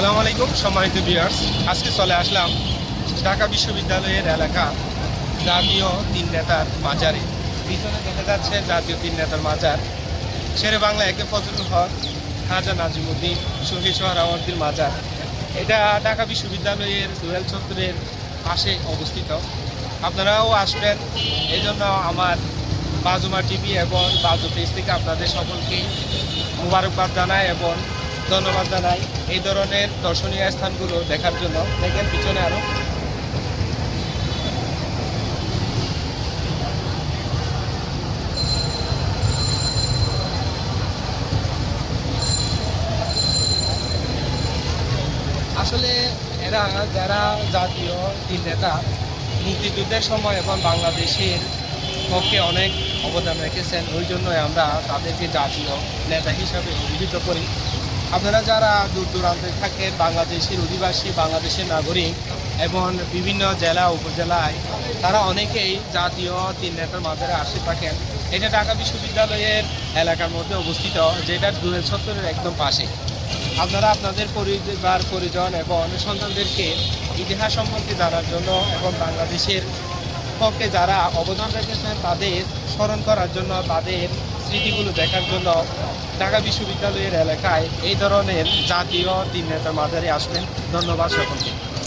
আসসালামু আলাইকুম, সম্মানিত বিয়ার্স আজকে চলে আসলাম ঢাকা বিশ্ববিদ্যালয়ের এলাকা জাতীয় তিন নেতার মাজারে। পিছনে দেখা যাচ্ছে জাতীয় তিন নেতার মাজার। শেরে বাংলা একে ফজলুল হক, খাজা নাজিমুদ্দিন, শহীদ সোহরাওয়ার্দির মাজার। এটা ঢাকা বিশ্ববিদ্যালয়ের দোয়েল চত্বরের পাশে অবস্থিত। আপনারাও আসবেন। এই জন্য আমার বাজুমা টিভি এবং বাজু পেজ থেকে আপনাদের সকলকে মুবারকবাদ জানায় এবং ধন্যবাদ জানাই এই ধরনের দর্শনীয় স্থানগুলো দেখার জন্য। দেখেন, পিছনে আরও। আসলে এরা যারা জাতীয় তিন নেতা, মুক্তিযুদ্ধের সময় এবং বাংলাদেশের পক্ষে অনেক অবদান রেখেছেন, ওই জন্যই আমরা তাদেরকে জাতীয় নেতা হিসাবে অভিহিত করি। আপনারা যারা দূর দূরান্তে থাকেন, বাংলাদেশের অধিবাসী, বাংলাদেশের নাগরিক এবং বিভিন্ন জেলা, উপজেলায়, তারা অনেকেই জাতীয় তিন নেতার মাঝারে আসে থাকেন। এটা ঢাকা বিশ্ববিদ্যালয়ের এলাকার মধ্যে অবস্থিত, যেটা দুয়েল সত্তরের একদম পাশে। আপনারা আপনাদের পরিবার, পরিজন এবং সন্তানদেরকে ইতিহাস সম্পর্কে জানার জন্য এবং বাংলাদেশের পক্ষে যারা অবদান রেখেছেন তাদের স্মরণ করার জন্য, তাদের স্মৃতিগুলো দেখার জন্য ঢাকা বিশ্ববিদ্যালয়ের এলাকায় এই ধরনের জাতীয় তিন নেতার মাঝারে আসবেন ধন্যবাদ সকলকে।